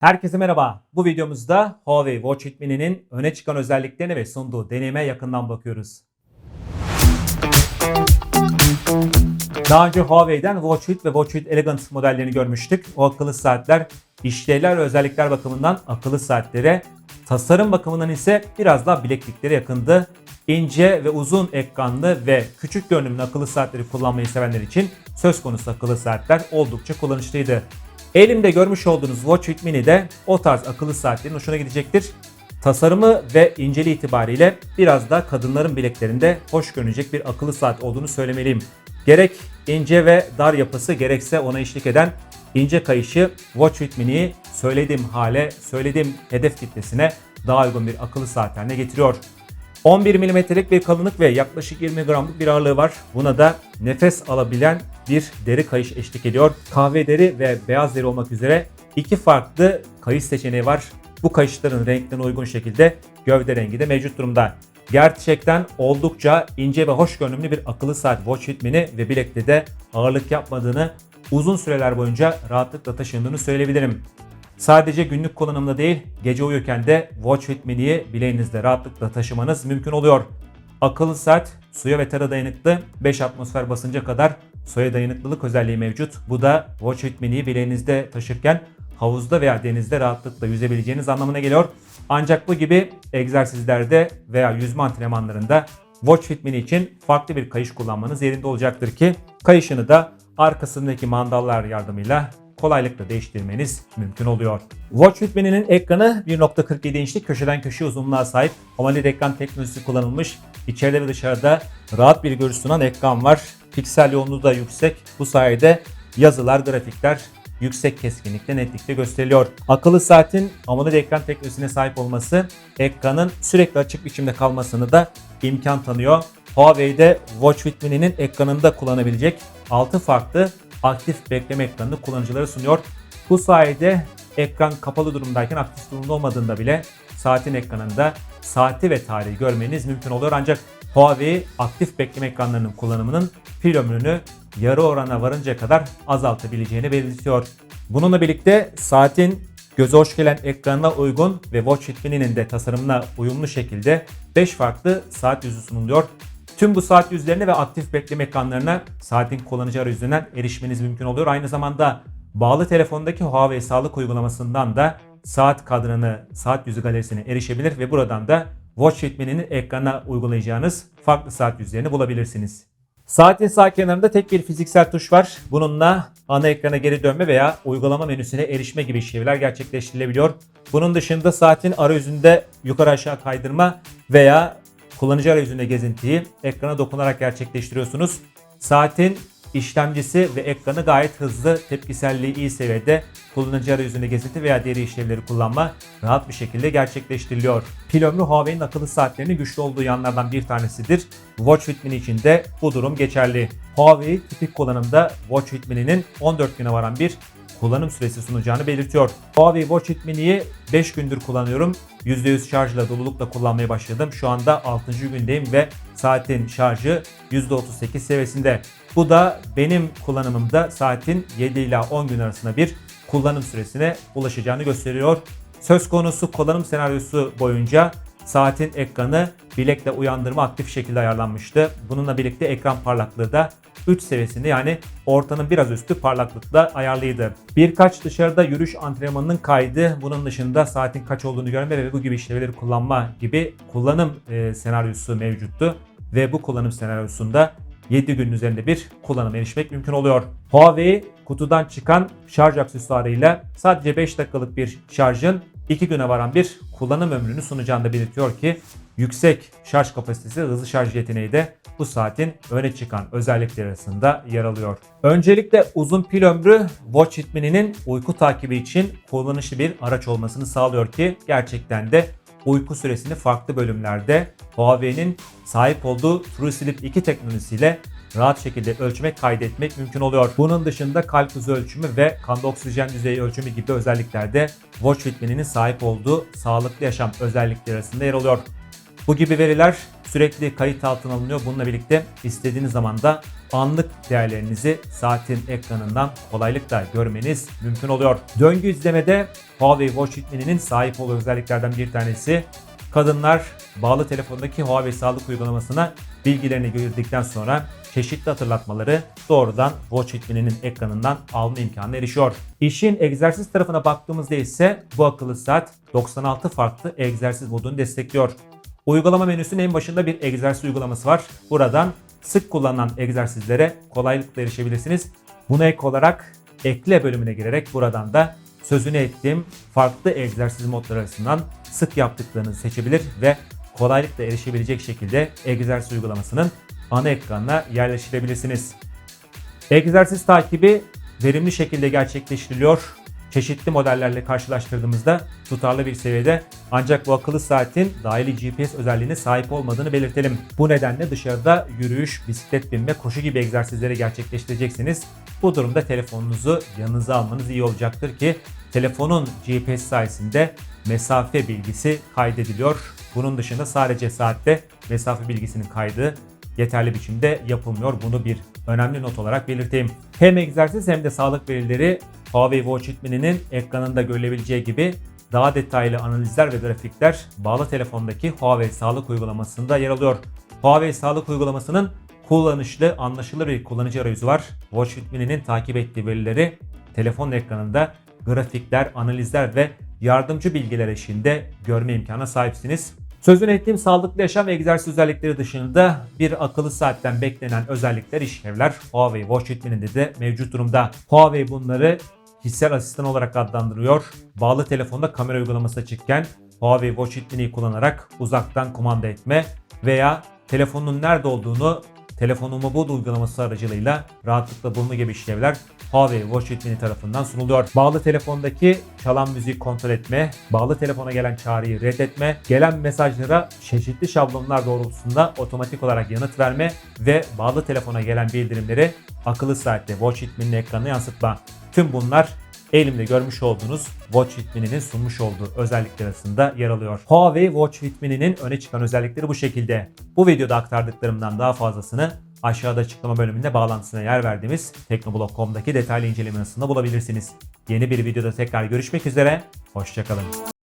Herkese merhaba. Bu videomuzda Huawei Watch It Mini'nin öne çıkan özelliklerine ve sunduğu deneyime yakından bakıyoruz. Daha önce Huawei'den Watch It ve Watch It Elegant modellerini görmüştük. O akıllı saatler işlevler ve özellikler bakımından akıllı saatlere, tasarım bakımından ise biraz daha bilekliklere yakındı. İnce ve uzun ekranlı ve küçük görünümlü akıllı saatleri kullanmayı sevenler için söz konusu akıllı saatler oldukça kullanışlıydı. Elimde görmüş olduğunuz Watch It Mini de o tarz akıllı saatlerin hoşuna gidecektir. Tasarımı ve inceliği itibariyle biraz da kadınların bileklerinde hoş görünecek bir akıllı saat olduğunu söylemeliyim. Gerek ince ve dar yapısı gerekse ona eşlik eden ince kayışı Watch It Mini'yi söylediğim hale, söylediğim hedef kitlesine daha uygun bir akıllı saat haline getiriyor. 11 milimetrelik bir kalınlık ve yaklaşık 20 gramlık bir ağırlığı var. Buna da nefes alabilen bir deri kayış eşlik ediyor. Kahve deri ve beyaz deri olmak üzere iki farklı kayış seçeneği var. Bu kayışların renklerine uygun şekilde gövde rengi de mevcut durumda. Gerçekten oldukça ince ve hoş görünümlü bir akıllı saat Watch It Mini ve bilekte de ağırlık yapmadığını uzun süreler boyunca rahatlıkla taşındığını söyleyebilirim. Sadece günlük kullanımda değil, gece uyurken de Watch Fit Mini'yi bileğinizde rahatlıkla taşımanız mümkün oluyor. Akıllı saat suya ve tera dayanıklı 5 atmosfer basınca kadar suya dayanıklılık özelliği mevcut. Bu da Watch Fit Mini'yi bileğinizde taşırken havuzda veya denizde rahatlıkla yüzebileceğiniz anlamına geliyor. Ancak bu gibi egzersizlerde veya yüzme antrenmanlarında Watch Fit Mini için farklı bir kayış kullanmanız yerinde olacaktır ki kayışını da arkasındaki mandallar yardımıyla kolaylıkla değiştirmeniz mümkün oluyor. Watch Fit Mini'nin ekranı 1.47 inçlik köşeden köşeye uzunluğa sahip AMOLED ekran teknolojisi kullanılmış. İçeride ve dışarıda rahat bir görüş sunan ekran var. Piksel yoğunluğu da yüksek. Bu sayede yazılar, grafikler yüksek keskinlikte netlikte gösteriliyor. Akıllı saatin AMOLED ekran teknolojisine sahip olması ekranın sürekli açık biçimde kalmasını da imkan tanıyor. Huawei'de Watch Fit Mini'nin ekranında kullanabilecek 6 farklı aktif bekleme ekranını kullanıcılara sunuyor. Bu sayede ekran kapalı durumdayken aktif durumda olmadığında bile saatin ekranında saati ve tarihi görmeniz mümkün oluyor. Ancak Huawei aktif bekleme ekranlarının kullanımının pil ömrünü yarı orana varınca kadar azaltabileceğini belirtiyor. Bununla birlikte saatin göze hoş gelen ekranına uygun ve Watch Fit Mini'nin de tasarımına uyumlu şekilde 5 farklı saat yüzü sunuluyor. Tüm bu saat yüzlerine ve aktif bekleme ekranlarına saatin kullanıcı arayüzünden erişmeniz mümkün oluyor. Aynı zamanda bağlı telefondaki Huawei sağlık uygulamasından da saat kadranı, saat yüzü galerisine erişebilir ve buradan da Watch Fit Mini'nin ekrana uygulayacağınız farklı saat yüzlerini bulabilirsiniz. Saatin sağ kenarında tek bir fiziksel tuş var. Bununla ana ekrana geri dönme veya uygulama menüsüne erişme gibi işlevler gerçekleştirilebiliyor. Bunun dışında saatin arayüzünde yukarı aşağı kaydırma veya kullanıcı arayüzünde gezintiyi ekrana dokunarak gerçekleştiriyorsunuz. Saatin işlemcisi ve ekranı gayet hızlı, tepkiselliği iyi seviyede kullanıcı arayüzünde gezinti veya diğer işlevleri kullanma rahat bir şekilde gerçekleştiriliyor. Pil ömrü Huawei'nin akıllı saatlerinin güçlü olduğu yanlardan bir tanesidir. Watch Fit Mini için de bu durum geçerli. Huawei tipik kullanımda Watch Fit Mini'nin 14 güne varan bir kullanım süresi sunacağını belirtiyor. Huawei Watch It Mini'yi 5 gündür kullanıyorum. %100 şarjla dolulukla kullanmaya başladım. Şu anda 6. gündeyim ve saatin şarjı %38 seviyesinde. Bu da benim kullanımımda saatin 7 ila 10 gün arasında bir kullanım süresine ulaşacağını gösteriyor. Söz konusu kullanım senaryosu boyunca saatin ekranı bilekle uyandırma aktif şekilde ayarlanmıştı. Bununla birlikte ekran parlaklığı da 3 seviyesinde yani ortanın biraz üstü parlaklıkla ayarlıydı. Birkaç dışarıda yürüyüş antrenmanının kaydı, bunun dışında saatin kaç olduğunu görme ve bu gibi işlevleri kullanma gibi kullanım e, senaryosu mevcuttu. Ve bu kullanım senaryosunda 7 günün üzerinde bir kullanım erişmek mümkün oluyor. Huawei kutudan çıkan şarj aksesuarıyla sadece 5 dakikalık bir şarjın 2 güne varan bir kullanım ömrünü sunacağını da belirtiyor ki yüksek şarj kapasitesi hızlı şarj yeteneği de bu saatin öne çıkan özellikleri arasında yer alıyor. Öncelikle uzun pil ömrü Watch It Mini'nin uyku takibi için kullanışlı bir araç olmasını sağlıyor ki gerçekten de uyku süresini farklı bölümlerde Huawei'nin sahip olduğu True Sleep 2 teknolojisiyle rahat şekilde ölçmek, kaydetmek mümkün oluyor. Bunun dışında kalp hızı ölçümü ve kanda oksijen düzeyi ölçümü gibi özelliklerde Watch Fit Mini'nin sahip olduğu sağlıklı yaşam özellikleri arasında yer alıyor. Bu gibi veriler sürekli kayıt altına alınıyor. Bununla birlikte istediğiniz zaman da anlık değerlerinizi saatin ekranından kolaylıkla görmeniz mümkün oluyor. Döngü izlemede Huawei Watch Fit Mini'nin sahip olduğu özelliklerden bir tanesi kadınlar bağlı telefondaki Huawei sağlık uygulamasına bilgilerini girdikten sonra çeşitli hatırlatmaları doğrudan Watch Fit Mini'nin ekranından alma imkanına erişiyor. İşin egzersiz tarafına baktığımızda ise bu akıllı saat 96 farklı egzersiz modunu destekliyor. Uygulama menüsünün en başında bir egzersiz uygulaması var. Buradan sık kullanılan egzersizlere kolaylıkla erişebilirsiniz. Buna ek olarak ekle bölümüne girerek buradan da sözünü ettiğim farklı egzersiz modları arasından sık yaptıklarınızı seçebilir ve kolaylıkla erişebilecek şekilde egzersiz uygulamasının ana ekranına yerleştirebilirsiniz. Egzersiz takibi verimli şekilde gerçekleştiriliyor. Çeşitli modellerle karşılaştırdığımızda tutarlı bir seviyede ancak bu akıllı saatin dahili GPS özelliğine sahip olmadığını belirtelim. Bu nedenle dışarıda yürüyüş, bisiklet binme, koşu gibi egzersizleri gerçekleştireceksiniz. Bu durumda telefonunuzu yanınıza almanız iyi olacaktır ki telefonun GPS sayesinde mesafe bilgisi kaydediliyor. Bunun dışında sadece saatte mesafe bilgisinin kaydı yeterli biçimde yapılmıyor. Bunu bir önemli not olarak belirteyim. Hem egzersiz hem de sağlık verileri Huawei Watch Fit Mini'nin ekranında görülebileceği gibi daha detaylı analizler ve grafikler bağlı telefondaki Huawei sağlık uygulamasında yer alıyor. Huawei sağlık uygulamasının kullanışlı, anlaşılır bir kullanıcı arayüzü var. Watch Fit Mini'nin takip ettiği verileri telefon ekranında grafikler, analizler ve yardımcı bilgiler eşliğinde görme imkanına sahipsiniz. Sözünü ettiğim sağlıklı yaşam ve egzersiz özellikleri dışında bir akıllı saatten beklenen özellikler, işlevler Huawei Watch Fit Mini'de de mevcut durumda. Huawei bunları hissel asistan olarak adlandırıyor. Bağlı telefonda kamera uygulaması açıkken Huawei Watch Fit Mini'yi kullanarak uzaktan kumanda etme veya telefonun nerede olduğunu telefonun mobil uygulaması aracılığıyla rahatlıkla bulma gibi işlevler Huawei Watch Mini tarafından sunuluyor. Bağlı telefondaki çalan müziği kontrol etme, bağlı telefona gelen çağrıyı reddetme, gelen mesajlara çeşitli şablonlar doğrultusunda otomatik olarak yanıt verme ve bağlı telefona gelen bildirimleri akıllı saatte Watch Mini'nin ekranına yansıtma. Tüm bunlar elimde görmüş olduğunuz Watch Fit Mini'nin sunmuş olduğu özellikler arasında yer alıyor. Huawei Watch Fit Mini'nin öne çıkan özellikleri bu şekilde. Bu videoda aktardıklarımdan daha fazlasını aşağıda açıklama bölümünde bağlantısına yer verdiğimiz teknoblog.com'daki detaylı inceleme bulabilirsiniz. Yeni bir videoda tekrar görüşmek üzere, hoşçakalın.